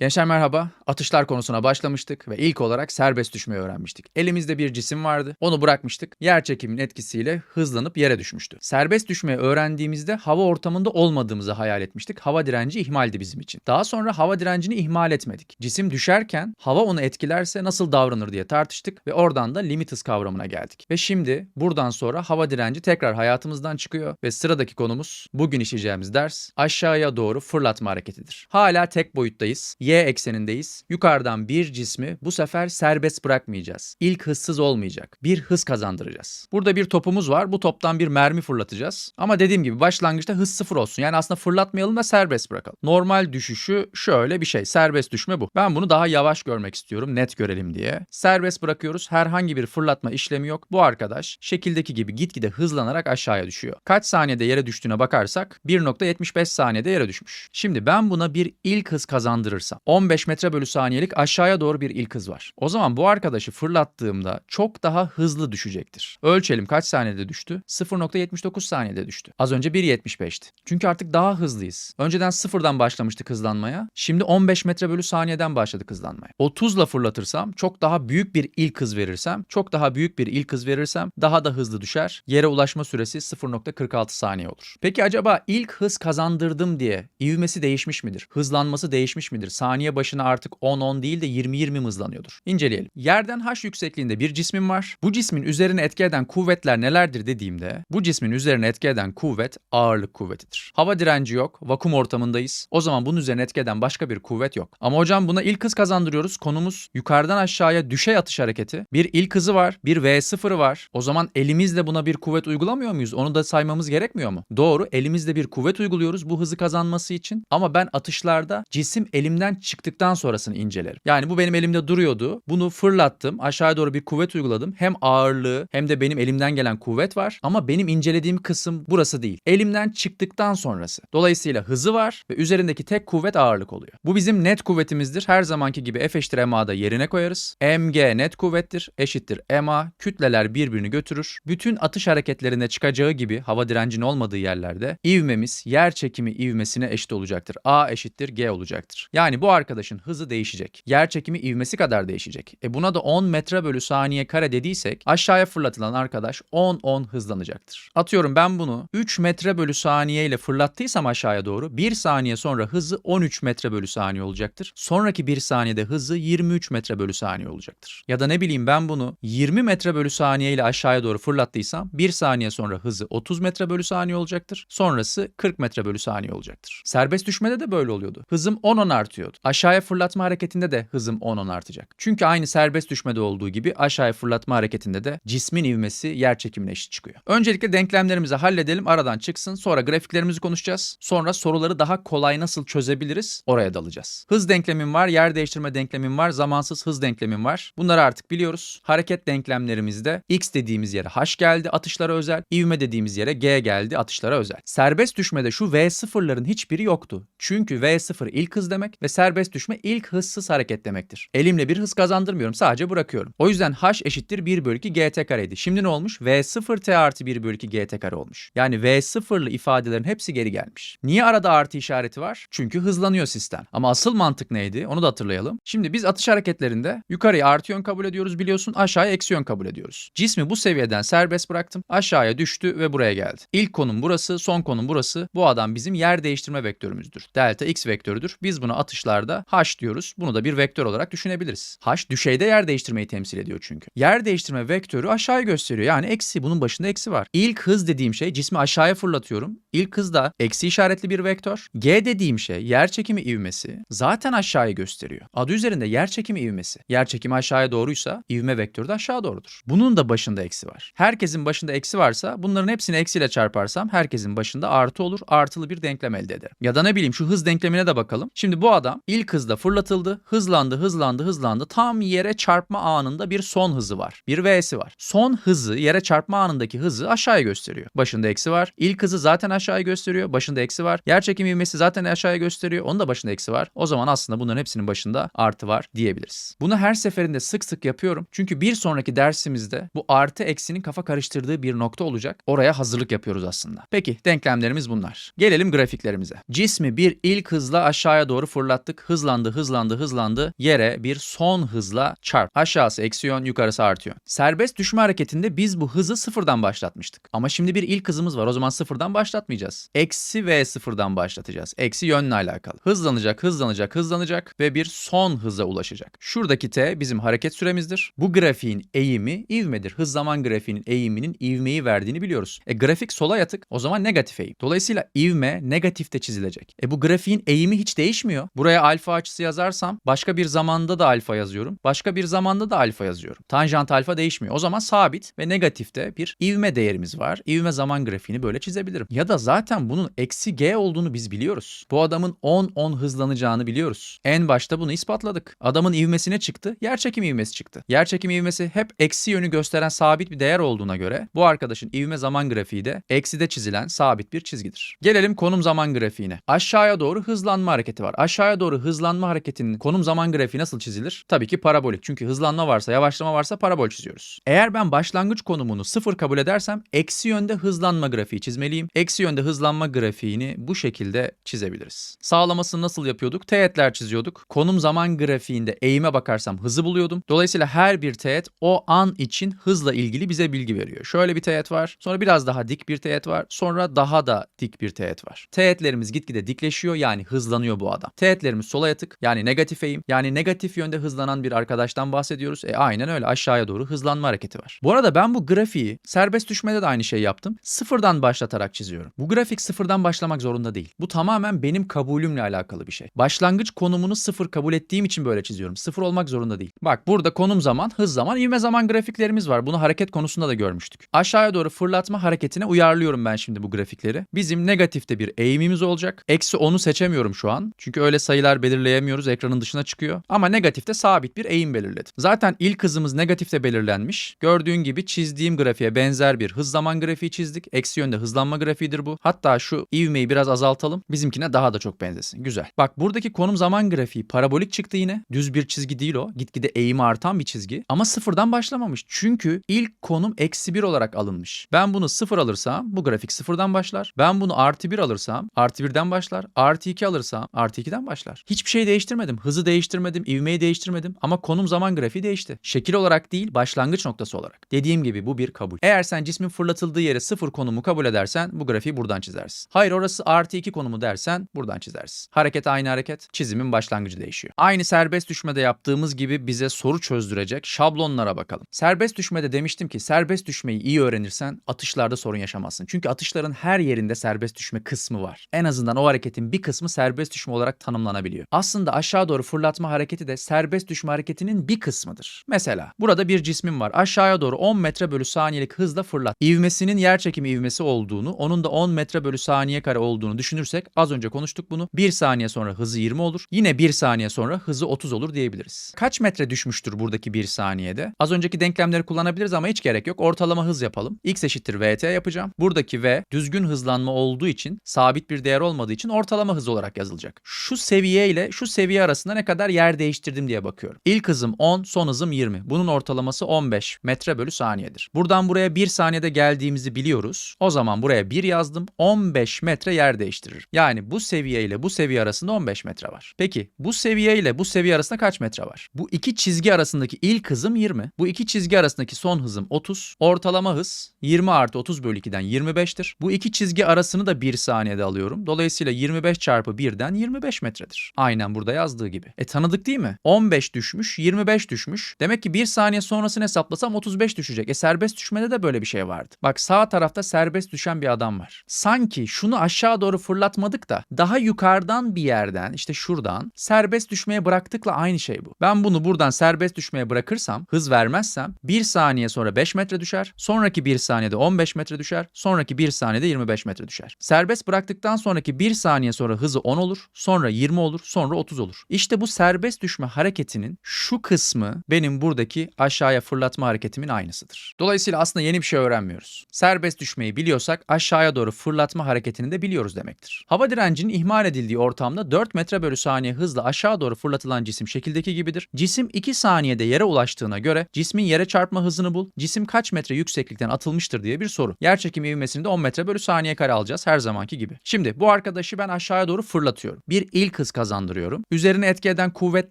Gençler merhaba. Atışlar konusuna başlamıştık ve ilk olarak serbest düşmeyi öğrenmiştik. Elimizde bir cisim vardı. Onu bırakmıştık. Yer çekiminin etkisiyle hızlanıp yere düşmüştü. Serbest düşmeyi öğrendiğimizde hava ortamında olmadığımızı hayal etmiştik. Hava direnci ihmaldi bizim için. Daha sonra hava direncini ihmal etmedik. Cisim düşerken hava onu etkilerse nasıl davranır diye tartıştık ve oradan da limit hız kavramına geldik. Ve şimdi buradan sonra hava direnci tekrar hayatımızdan çıkıyor ve sıradaki konumuz bugün işleyeceğimiz ders aşağıya doğru fırlatma hareketidir. Hala tek boyuttayız. Y eksenindeyiz. Yukarıdan bir cismi bu sefer serbest bırakmayacağız. İlk hızsız olmayacak. Bir hız kazandıracağız. Burada bir topumuz var. Bu toptan bir mermi fırlatacağız. Ama dediğim gibi başlangıçta hız sıfır olsun. Yani aslında fırlatmayalım da serbest bırakalım. Normal düşüşü şöyle bir şey. Serbest düşme bu. Ben bunu daha yavaş görmek istiyorum. Net görelim diye. Serbest bırakıyoruz. Herhangi bir fırlatma işlemi yok. Bu arkadaş şekildeki gibi gitgide hızlanarak aşağıya düşüyor. Kaç saniyede yere düştüğüne bakarsak 1.75 saniyede yere düşmüş. Şimdi ben buna bir ilk hız kazandırırsam 15 metre bölü saniyelik aşağıya doğru bir ilk hız var. O zaman bu arkadaşı fırlattığımda çok daha hızlı düşecektir. Ölçelim kaç saniyede düştü? 0.79 saniyede düştü. Az önce 1.75'ti. Çünkü artık daha hızlıyız. Önceden sıfırdan başlamıştık hızlanmaya. Şimdi 15 metre bölü saniyeden başladık hızlanmaya. 30'la fırlatırsam çok daha büyük bir ilk hız verirsem, çok daha büyük bir ilk hız verirsem daha da hızlı düşer. Yere ulaşma süresi 0.46 saniye olur. Peki acaba ilk hız kazandırdım diye ivmesi değişmiş midir? Hızlanması değişmiş midir? Saniye başına artık 10-10 değil de 20-20 mi hızlanıyordur? İnceleyelim. Yerden h yüksekliğinde bir cismim var. Bu cismin üzerine etki eden kuvvetler nelerdir dediğimde bu cismin üzerine etki eden kuvvet ağırlık kuvvetidir. Hava direnci yok, vakum ortamındayız. O zaman bunun üzerine etki eden başka bir kuvvet yok. Ama hocam buna ilk hız kazandırıyoruz. Konumuz yukarıdan aşağıya düşey atış hareketi. Bir ilk hızı var, bir V0'ı var. O zaman elimizle buna bir kuvvet uygulamıyor muyuz? Onu da saymamız gerekmiyor mu? Doğru, elimizde bir kuvvet uyguluyoruz bu hızı kazanması için. Ama ben atışlarda cisim elimden çıktıktan sonrasını incelerim. Yani bu benim elimde duruyordu. Bunu fırlattım. Aşağıya doğru bir kuvvet uyguladım. Hem ağırlığı hem de benim elimden gelen kuvvet var. Ama benim incelediğim kısım burası değil. Elimden çıktıktan sonrası. Dolayısıyla hızı var ve üzerindeki tek kuvvet ağırlık oluyor. Bu bizim net kuvvetimizdir. Her zamanki gibi F eşittir MA'da yerine koyarız. MG net kuvvettir. Eşittir MA. Kütleler birbirini götürür. Bütün atış hareketlerinde çıkacağı gibi hava direncinin olmadığı yerlerde ivmemiz yer çekimi ivmesine eşit olacaktır. A eşittir G olacaktır. Yani bu arkadaşın hızı değişecek. Yer çekimi ivmesi kadar değişecek. E buna da 10 metre bölü saniye kare dediysek aşağıya fırlatılan arkadaş 10-10 hızlanacaktır. Atıyorum ben bunu 3 metre bölü saniye ile fırlattıysam aşağıya doğru 1 saniye sonra hızı 13 metre bölü saniye olacaktır. Sonraki 1 saniyede hızı 23 metre bölü saniye olacaktır. Ya da ne bileyim ben bunu 20 metre bölü saniye ile aşağıya doğru fırlattıysam 1 saniye sonra hızı 30 metre bölü saniye olacaktır. Sonrası 40 metre bölü saniye olacaktır. Serbest düşmede de böyle oluyordu. Hızım 10-10 artıyordu. Aşağıya fırlatma hareketinde de hızım 10-10 artacak. Çünkü aynı serbest düşmede olduğu gibi aşağıya fırlatma hareketinde de cismin ivmesi yer çekimine eşit çıkıyor. Öncelikle denklemlerimizi halledelim aradan çıksın. Sonra grafiklerimizi konuşacağız. Sonra soruları daha kolay nasıl çözebiliriz oraya dalacağız. Hız denklemim var, yer değiştirme denklemim var, zamansız hız denklemim var. Bunları artık biliyoruz. Hareket denklemlerimizde x dediğimiz yere h geldi atışlara özel. ivme dediğimiz yere g geldi atışlara özel. Serbest düşmede şu v0'ların hiçbiri yoktu. Çünkü v0 ilk hız demek ve serbest düşme ilk hızsız hareket demektir. Elimle bir hız kazandırmıyorum sadece bırakıyorum. O yüzden h eşittir 1 bölü 2 gt kareydi. Şimdi ne olmuş? v0 t artı 1 bölü 2 gt kare olmuş. Yani v0'lı ifadelerin hepsi geri gelmiş. Niye arada artı işareti var? Çünkü hızlanıyor sistem. Ama asıl mantık neydi? Onu da hatırlayalım. Şimdi biz atış hareketlerinde yukarıya artı yön kabul ediyoruz biliyorsun aşağıya eksi yön kabul ediyoruz. Cismi bu seviyeden serbest bıraktım. Aşağıya düştü ve buraya geldi. İlk konum burası, son konum burası. Bu adam bizim yer değiştirme vektörümüzdür. Delta x vektörüdür. Biz buna atışlarda h diyoruz. Bunu da bir vektör olarak düşünebiliriz. H düşeyde yer değiştirmeyi temsil ediyor çünkü. Yer değiştirme vektörü aşağıya gösteriyor. Yani eksi bunun başında eksi var. İlk hız dediğim şey cismi aşağıya fırlatıyorum. İlk hızda eksi işaretli bir vektör. G dediğim şey yer çekimi ivmesi zaten aşağıya gösteriyor. Adı üzerinde yer çekimi ivmesi. Yer çekimi aşağıya doğruysa ivme vektörü de aşağı doğrudur. Bunun da başında eksi var. Herkesin başında eksi varsa bunların hepsini eksiyle çarparsam herkesin başında artı olur. Artılı bir denklem elde ederim. Ya da ne bileyim şu hız denklemine de bakalım. Şimdi bu adam ilk hızda fırlatıldı, hızlandı, hızlandı, hızlandı. Tam yere çarpma anında bir son hızı var. Bir V'si var. Son hızı yere çarpma anındaki hızı aşağıya gösteriyor. Başında eksi var. İlk hızı zaten aşağıya gösteriyor. Başında eksi var. Yer çekimi ivmesi zaten aşağıya gösteriyor. Onun da başında eksi var. O zaman aslında bunların hepsinin başında artı var diyebiliriz. Bunu her seferinde sık sık yapıyorum. Çünkü bir sonraki dersimizde bu artı eksinin kafa karıştırdığı bir nokta olacak. Oraya hazırlık yapıyoruz aslında. Peki denklemlerimiz bunlar. Gelelim grafiklerimize. Cismi bir ilk hızla aşağıya doğru fırlattım fırlattık. Hızlandı, hızlandı, hızlandı. Yere bir son hızla çarp. Aşağısı eksi yön, yukarısı artı yön. Serbest düşme hareketinde biz bu hızı sıfırdan başlatmıştık. Ama şimdi bir ilk hızımız var. O zaman sıfırdan başlatmayacağız. Eksi v sıfırdan başlatacağız. Eksi yönle alakalı. Hızlanacak, hızlanacak, hızlanacak ve bir son hıza ulaşacak. Şuradaki t bizim hareket süremizdir. Bu grafiğin eğimi ivmedir. Hız zaman grafiğinin eğiminin ivmeyi verdiğini biliyoruz. E grafik sola yatık. O zaman negatif eğim. Dolayısıyla ivme negatifte çizilecek. E bu grafiğin eğimi hiç değişmiyor. Buraya alfa açısı yazarsam başka bir zamanda da alfa yazıyorum. Başka bir zamanda da alfa yazıyorum. Tanjant alfa değişmiyor. O zaman sabit ve negatifte bir ivme değerimiz var. İvme zaman grafiğini böyle çizebilirim. Ya da zaten bunun eksi g olduğunu biz biliyoruz. Bu adamın 10-10 hızlanacağını biliyoruz. En başta bunu ispatladık. Adamın ivmesine çıktı. Yerçekim ivmesi çıktı. Yerçekim ivmesi hep eksi yönü gösteren sabit bir değer olduğuna göre bu arkadaşın ivme zaman grafiği de ekside çizilen sabit bir çizgidir. Gelelim konum zaman grafiğine. Aşağıya doğru hızlanma hareketi var. Aşağıya doğru hızlanma hareketinin konum zaman grafiği nasıl çizilir? Tabii ki parabolik. Çünkü hızlanma varsa, yavaşlama varsa parabol çiziyoruz. Eğer ben başlangıç konumunu sıfır kabul edersem eksi yönde hızlanma grafiği çizmeliyim. Eksi yönde hızlanma grafiğini bu şekilde çizebiliriz. Sağlamasını nasıl yapıyorduk? Teğetler çiziyorduk. Konum zaman grafiğinde eğime bakarsam hızı buluyordum. Dolayısıyla her bir teğet o an için hızla ilgili bize bilgi veriyor. Şöyle bir teğet var. Sonra biraz daha dik bir teğet var. Sonra daha da dik bir teğet var. Teğetlerimiz gitgide dikleşiyor yani hızlanıyor bu adam. Teğetlerimiz sola yatık yani negatif eğim yani negatif yönde hızlanan bir arkadaştan bahsediyoruz. E aynen öyle aşağıya doğru hızlanma hareketi var. Bu arada ben bu grafiği serbest düşmede de aynı şeyi yaptım. Sıfırdan başlatarak çiziyorum. Bu grafik sıfırdan başlamak zorunda değil. Bu tamamen benim kabulümle alakalı bir şey. Başlangıç konumunu sıfır kabul ettiğim için böyle çiziyorum. Sıfır olmak zorunda değil. Bak burada konum zaman, hız zaman, ivme zaman grafiklerimiz var. Bunu hareket konusunda da görmüştük. Aşağıya doğru fırlatma hareketine uyarlıyorum ben şimdi bu grafikleri. Bizim negatifte bir eğimimiz olacak. Eksi 10'u seçemiyorum şu an. Çünkü öyle sayılar belirleyemiyoruz. Ekranın dışına çıkıyor. Ama negatifte sabit bir eğim belirledim. Zaten ilk hızımız negatifte belirlenmiş. Gördüğün gibi çizdiğim grafiğe benzer bir hız zaman grafiği çizdik. Eksi yönde hızlanma grafiğidir bu. Hatta şu ivmeyi biraz azaltalım. Bizimkine daha da çok benzesin. Güzel. Bak buradaki konum zaman grafiği parabolik çıktı yine. Düz bir çizgi değil o. Gitgide eğimi artan bir çizgi. Ama sıfırdan başlamamış. Çünkü ilk konum eksi bir olarak alınmış. Ben bunu sıfır alırsam bu grafik sıfırdan başlar. Ben bunu artı bir alırsam artı birden başlar. Artı iki alırsam artı ikiden başlar. Hiçbir şey değiştirmedim. Hızı değiştirmedim. ivmeyi değiştirmedim. Ama konum zaman grafiği değişti. Şekil olarak değil başlangıç noktası olarak. Dediğim gibi bu bir kabul. Eğer sen cismin fırlatıldığı yere sıfır konumu kabul edersen bu grafiği buradan çizersin. Hayır orası artı iki konumu dersen buradan çizersin. Hareket aynı hareket. Çizimin başlangıcı değişiyor. Aynı serbest düşmede yaptığımız gibi bize soru çözdürecek şablonlara bakalım. Serbest düşmede demiştim ki serbest düşmeyi iyi öğrenirsen atışlarda sorun yaşamazsın. Çünkü atışların her yerinde serbest düşme kısmı var. En azından o hareketin bir kısmı serbest düşme olarak tanımlanabiliyor. Aslında aşağı doğru fırlatma hareketi de serbest düşme hareketinin bir kısmıdır. Mesela burada bir cismin var. Aşağıya doğru 10 metre bölü saniyelik hızla fırlat. İvmesinin yer çekimi ivmesi olduğunu, onun da 10 metre bölü saniye kare olduğunu düşünürsek az önce konuştuk bunu. 1 saniye sonra hızı 20 olur. Yine 1 saniye sonra hızı 30 olur diyebiliriz. Kaç metre düşmüştür buradaki 1 saniyede? Az önceki denklemleri kullanabiliriz ama hiç gerek yok. Ortalama hız yapalım. X eşittir VT yapacağım. Buradaki V düzgün hızlanma olduğu için sabit bir değer olmadığı için ortalama hız olarak yazılacak. Şu seviye ile şu seviye arasında ne kadar yer değiştirdim diye bakıyorum. İlk hızım 10, son hızım 20. Bunun ortalaması 15 metre bölü saniyedir. Buradan buraya 1 saniyede geldiğimizi biliyoruz. O zaman buraya 1 yazdım. 15 metre yer değiştirir. Yani bu seviye ile bu seviye arasında 15 metre var. Peki bu seviye ile bu seviye arasında kaç metre var? Bu iki çizgi arasındaki ilk hızım 20. Bu iki çizgi arasındaki son hızım 30. Ortalama hız 20 artı 30 bölü 2'den 25'tir. Bu iki çizgi arasını da 1 saniyede alıyorum. Dolayısıyla 25 çarpı 1'den 25 metredir. Aynen burada yazdığı gibi. E tanıdık değil mi? 15 düşmüş, 25 düşmüş. Demek ki 1 saniye sonrasını hesaplasam 35 düşecek. E serbest düşmede de böyle bir şey vardı. Bak sağ tarafta serbest düşen bir adam var. Sanki şunu aşağı doğru fırlatmadık da daha yukarıdan bir yerden işte şuradan serbest düşmeye bıraktıkla aynı şey bu. Ben bunu buradan serbest düşmeye bırakırsam hız vermezsem 1 saniye sonra 5 metre düşer. Sonraki 1 saniyede 15 metre düşer. Sonraki 1 saniyede 25 metre düşer. Serbest bıraktıktan sonraki 1 saniye sonra hızı 10 olur. Sonra 20 olur. Sonra 30 olur. İşte bu serbest düşme hareketinin şu kısmı benim buradaki aşağıya fırlatma hareketimin aynısıdır. Dolayısıyla aslında yeni bir şey öğrenmiyoruz. Serbest düşmeyi biliyorsak aşağıya doğru fırlatma hareketini de biliyoruz demektir. Hava direncinin ihmal edildiği ortamda 4 metre bölü saniye hızla aşağı doğru fırlatılan cisim şekildeki gibidir. Cisim 2 saniyede yere ulaştığına göre cismin yere çarpma hızını bul. Cisim kaç metre yükseklikten atılmıştır diye bir soru. Yerçekim ivmesini de 10 metre bölü saniye kare alacağız her zamanki gibi. Şimdi bu arkadaşı ben aşağıya doğru fırlatıyorum. Bir ilk hız kazandırıyorum. Üzerine etki eden kuvvet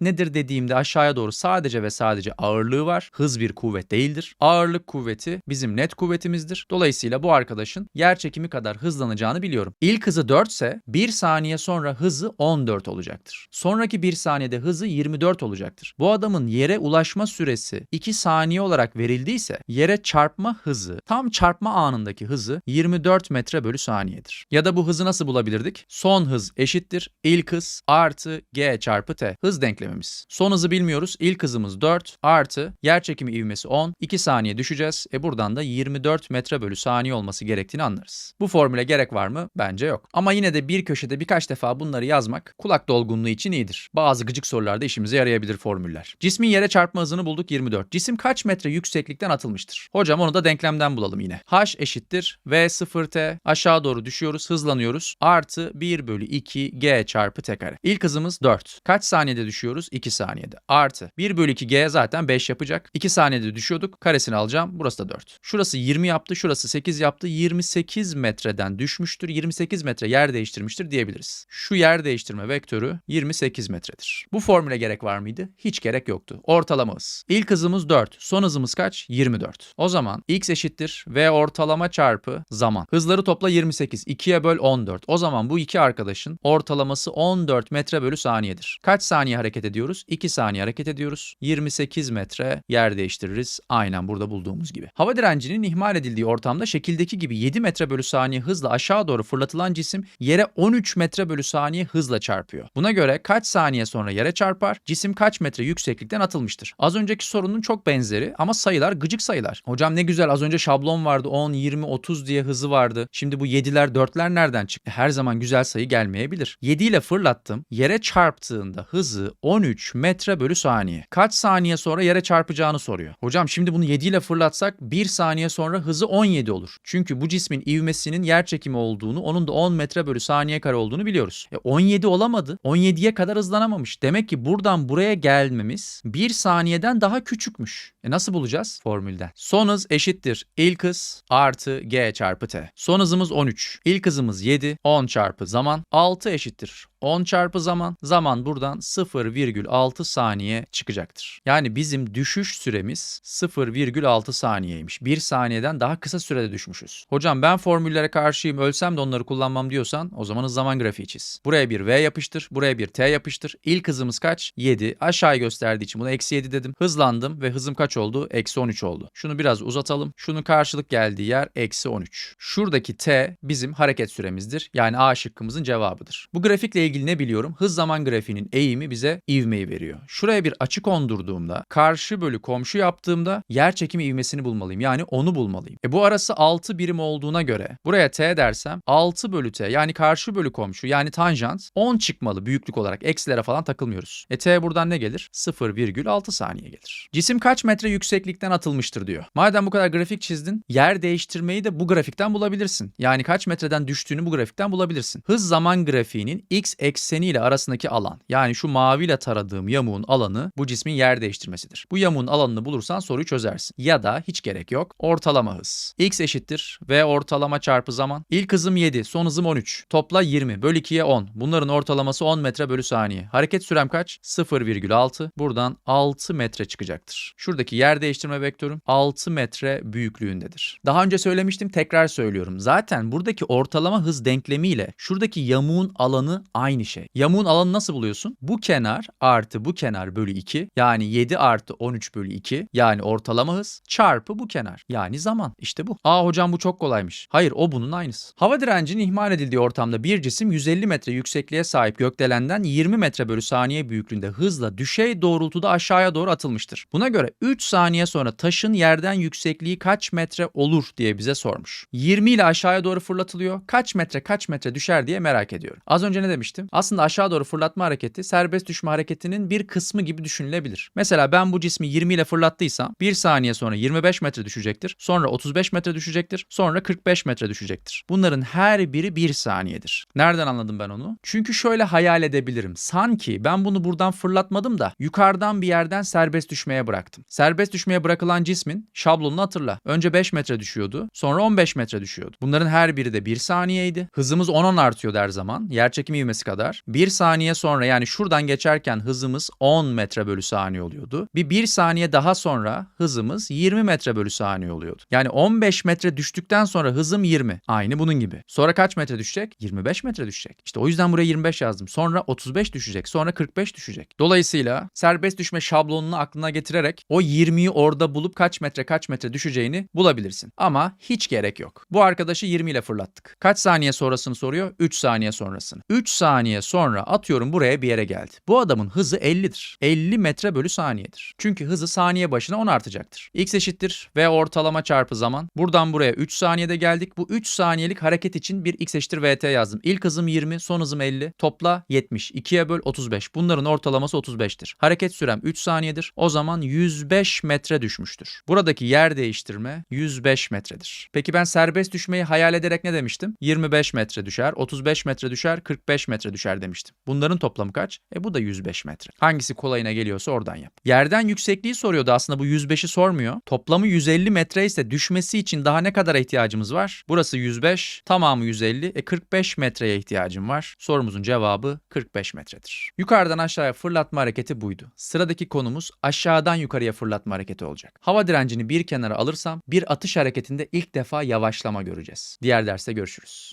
nedir dediğimde aşağıya doğru sadece ve sadece ağırlığı var. Hız bir kuvvet değildir. Ağırlık kuvveti bizim net kuvvetimizdir. Dolayısıyla bu arkadaşın yer çekimi kadar hızlanacağını biliyorum. İlk hızı 4 ise 1 saniye sonra hızı 14 olacaktır. Sonraki 1 saniyede hızı 24 olacaktır. Bu adamın yere ulaşma süresi 2 saniye olarak verildiyse yere çarpma hızı tam çarpma anındaki hızı 24 metre bölü saniyedir. Ya da bu hızı nasıl bulabilirdik? Son hız eşittir ilk hız artı g çarpı t. Hız denklemimiz. Son hızı bilmiyoruz. İlk hızımız 4 artı yer çekimi ivmesi 10. 2 saniye düşeceğiz. E buradan da 24 metre bölü saniye olması gerektiğini anlarız. Bu formüle gerek var mı? Bence yok. Ama yine de bir köşede birkaç defa bunları yazmak kulak dolgunluğu için iyidir. Bazı gıcık sorularda işimize yarayabilir formüller. Cismin yere çarpma hızını bulduk 24. Cisim kaç metre yükseklikten atılmıştır? Hocam onu da denklemden bulalım yine. H eşittir V0T aşağı doğru düşüyoruz hızlanıyoruz artı 1 bölü 2 G çarpı T kare. İlk hızımız 4. Kaç saniyede düşüyoruz? 2 saniyede. Artı 1 bölü 2 G zaten 5 yapacak. 2 saniyede düşüyorduk. Karesini alacağım. Burası da 4. Şurası 20 yaptı. Şurası 8 yaptı. 28 metreden düşmüştür. 28 metre yer değiştirmiştir diyebiliriz. Şu yer değiştirme vektörü 28 metredir. Bu formüle gerek var mıydı? Hiç gerek yoktu. Ortalama hız. İlk hızımız 4. Son hızımız kaç? 24. O zaman x eşittir v ortalama çarpı zaman. Hızları topla 28. 2'ye böl 14. O zaman bu iki arkadaşın ortalaması 14 metre bölü saniyedir. Kaç saniye hareket ediyoruz? 2 saniye hareket ediyoruz. 28 metre yer değiştiririz. Aynen burada bulduğumuz gibi. Hava direncinin ihmal edildiği ortamda şekildeki gibi 7 metre bölü saniye hızla aşağı doğru fırlatılan cisim yere 13 metre bölü saniye hızla çarpıyor. Buna göre kaç saniye sonra yere çarpar? Cisim kaç metre yükseklikten atılmıştır? Az önceki sorunun çok benzeri ama sayılar gıcık sayılar. Hocam ne güzel az önce şablon vardı 10, 20, 30 diye hızı vardı. Şimdi bu 7'ler 4'ler nereden çıktı? Her zaman güzel sayı gelmeyebilir. 7 ile fırlattım. Yere çarptığında hızı 13 metre bölü saniye. Kaç saniye sonra yere çarpacağını soruyor. Hocam şimdi bunu 7 ile fırlatsak 1 saniye sonra hızı 17 olur. Çünkü bu cismin ivmesinin yer çekimi olduğunu, onun da 10 metre bölü saniye kare olduğunu biliyoruz. E 17 olamadı. 17'ye kadar hızlanamamış. Demek ki buradan buraya gelmemiz 1 saniyeden daha küçükmüş. E nasıl bulacağız? Formülden. Son hız eşittir. İlk hız artı g çarpı t. Son hızımız 13. İlk hızımız 7. 10 çarpı zaman. 6 eşittir. 10 çarpı zaman. Zaman buradan 0,6 saniye çıkacaktır. Yani bizim düşüş süremiz 0,6 saniyeymiş. 1 saniyeden daha kısa sürede düşmüşüz. Hocam ben formüllere karşıyım ölsem de onları kullanmam diyorsan o zaman zaman grafiği çiz. Buraya bir V yapıştır. Buraya bir T yapıştır. İlk hızımız kaç? 7. Aşağıya gösterdiği için buna eksi 7 dedim. Hızlandım ve hızım kaç oldu? Eksi 13 oldu. Şunu biraz uzatalım. Şunun karşılık geldiği yer eksi 13. Şuradaki T bizim hareket süremizdir. Yani A şıkkımızın cevabıdır. Bu grafikle ilgili ne biliyorum? Hız zaman grafiğinin eğimi bize ivmeyi veriyor. Şuraya bir açı kondurduğumda, karşı bölü komşu yaptığımda yer çekimi ivmesini bulmalıyım. Yani onu bulmalıyım. E bu arası 6 birim olduğuna göre buraya t dersem 6 bölü t yani karşı bölü komşu yani tanjant 10 çıkmalı büyüklük olarak. Eksilere falan takılmıyoruz. E t buradan ne gelir? 0,6 saniye gelir. Cisim kaç metre yükseklikten atılmıştır diyor. Madem bu kadar grafik çizdin, yer değiştirmeyi de bu grafikten bulabilirsin. Yani kaç metreden düştüğünü bu grafikten bulabilirsin. Hız zaman grafiğinin x ekseniyle arasındaki alan yani şu maviyle taradığım yamuğun alanı bu cismin yer değiştirmesidir. Bu yamuğun alanını bulursan soruyu çözersin. Ya da hiç gerek yok. Ortalama hız. x eşittir v ortalama çarpı zaman. İlk hızım 7, son hızım 13. Topla 20 bölü 2'ye 10. Bunların ortalaması 10 metre bölü saniye. Hareket sürem kaç? 0,6. Buradan 6 metre çıkacaktır. Şuradaki yer değiştirme vektörüm 6 metre büyüklüğündedir. Daha önce söylemiştim tekrar söylüyorum. Zaten buradaki ortalama hız denklemiyle şuradaki yamuğun alanı aynı şey. Yamuğun alanı nasıl buluyorsun? Bu kenar artı bu kenar bölü 2 yani 7 artı 13 bölü 2 yani ortalama hız çarpı bu kenar yani zaman. İşte bu. Aa hocam bu çok kolaymış. Hayır o bunun aynısı. Hava direncinin ihmal edildiği ortamda bir cisim 150 metre yüksekliğe sahip gökdelenden 20 metre bölü saniye büyüklüğünde hızla düşey doğrultuda aşağıya doğru atılmıştır. Buna göre 3 saniye sonra taşın yerden yüksekliği kaç metre olur diye bize sormuş. 20 ile aşağıya doğru fırlatılıyor. Kaç metre kaç metre düşer diye merak ediyorum. Az önce ne demiştim? Aslında aşağı doğru fırlatma hareketi serbest düşme hareketinin bir kısmı gibi düşünülebilir. Mesela ben bu cismi 20 ile fırlattıysam 1 saniye sonra 25 metre düşecektir. Sonra 35 metre düşecektir. Sonra 45 metre düşecektir. Bunların her biri 1 saniyedir. Nereden anladım ben onu? Çünkü şöyle hayal edebilirim. Sanki ben bunu buradan fırlatmadım da yukarıdan bir yerden serbest düşmeye bıraktım. Serbest düşmeye bırakılan cismin şablonunu hatırla. Önce 5 metre düşüyordu. Sonra 15 metre düşüyordu. Bunların her biri de 1 saniyeydi. Hızımız 10-10 artıyor her zaman. Yer çekimi ivmesi kadar. 1 saniye sonra yani şuradan geçerken hızımız 10 metre bölü saniye oluyordu. Bir 1 saniye daha sonra hızımız 20 metre bölü saniye oluyordu. Yani 15 metre düştükten sonra hızım 20. Aynı bunun gibi. Sonra kaç metre düşecek? 25 metre düşecek. İşte o yüzden buraya 25 yazdım. Sonra 35 düşecek. Sonra 45 düşecek. Dolayısıyla serbest düşme şablonunu aklına getirerek o 20'yi orada bulup kaç metre kaç metre düşeceğini bulabilirsin. Ama hiç gerek yok. Bu arkadaşı 20 ile fırlattık. Kaç saniye sonrasını soruyor? 3 saniye sonrasını. 3 saniye sonra atıyorum buraya bir yere geldi. Bu adamın hızı 50'dir. 50 metre bölü saniyedir. Çünkü hızı saniye başına 10 artacaktır. X eşittir v ortalama çarpı zaman. Buradan buraya 3 saniyede geldik. Bu 3 saniyelik hareket için bir x eşittir vt yazdım. İlk hızım 20, son hızım 50. Topla 70. 2'ye böl 35. Bunların ortalaması 35'tir. Hareket sürem 3 saniyedir. O zaman 105 metre düşmüştür. Buradaki yer değiştirme 105 metredir. Peki ben serbest düşmeyi hayal ederek ne demiştim? 25 metre düşer, 35 metre düşer, 45 metre düşer demiştim. Bunların toplamı kaç? E bu da 105 metre. Hangisi kolayına geliyorsa oradan yap. Yerden yüksekliği soruyordu aslında bu 105'i sormuyor. Toplamı 150 metre ise düşmesi için daha ne kadar ihtiyacımız var? Burası 105, tamamı 150. E 45 metreye ihtiyacım var. Sorumuzun cevabı 45 metredir. Yukarıdan aşağıya fırlatma hareketi buydu. Sıradaki konumuz aşağıdan yukarıya fırlatma hareketi olacak. Hava direncini bir kenara alırsam bir atış hareketinde ilk defa yavaşlama göreceğiz. Diğer derste görüşürüz.